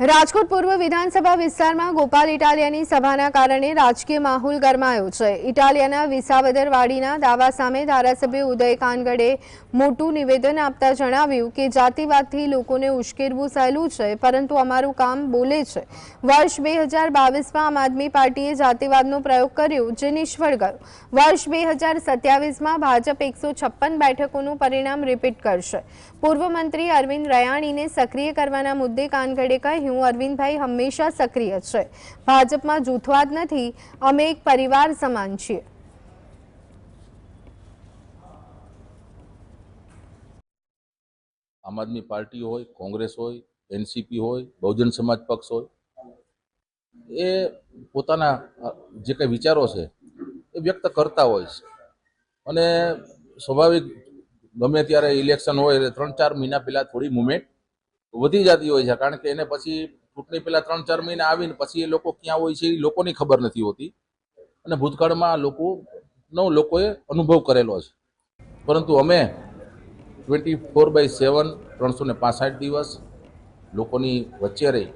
રાજકોટ પૂર્વ વિધાનસભા વિસ્તારમાં ગોપાલ ઇટાલિયાની સભાના કારણે રાજકીય માહોલ ગરમાયો છે. ઇટાલિયાના વિસાવદરવાડીના દાવા સામે ધારાસભ્ય ઉદય કાનગડે મોટું નિવેદન આપતા જણાવ્યું કે જાતિવાદથી લોકોને ઉશ્કેરવું સહેલું છે, પરંતુ અમારું કામ બોલે છે. વર્ષ બે હજાર બાવીસમાં આમ આદમી પાર્ટીએ જાતિવાદનો પ્રયોગ કર્યો, જે નિષ્ફળ ગયો. વર્ષ બે હજાર સત્યાવીસમાં ભાજપ એકસો છપ્પન બેઠકોનું પરિણામ રિપીટ કરશે. પૂર્વ મંત્રી અરવિંદ રયાણીને સક્રિય કરવાના મુદ્દે કાનગડે કહ્યું અરવિંદભાઈ હંમેશા સક્રિય છે. ભાજપમાં જૂથવાદ નથી, અમે એક પરિવાર સમાન છીએ. આમ આદમી પાર્ટી હોય, કોંગ્રેસ હોય, એનસીપી હોય, બહુજન સમાજ પક્ષ હોય, એ પોતાના જે કંઈ વિચારો છે, એ વ્યક્ત કરતા હોય છે. અને સ્વાભાવિક ગમે ત્યારે ઇલેક્શન હોય એટલે ત્રણ ચાર મહિના પહેલાં થોડી મુવમેન્ટ વધી જતી હોય છે. કારણ કે એને પછી ચૂંટણી પહેલાં ત્રણ, ચાર મહિના આવીને પછી એ લોકો ક્યાં હોય છે એ લોકોની ખબર નથી હોતી. અને ભૂતકાળમાં લોકોનો લોકોએ અનુભવ કરેલો છે. પરંતુ અમે ટ્વેન્ટી ફોર બાય સેવન, ત્રણસો ને દિવસ લોકોની વચ્ચે રહી.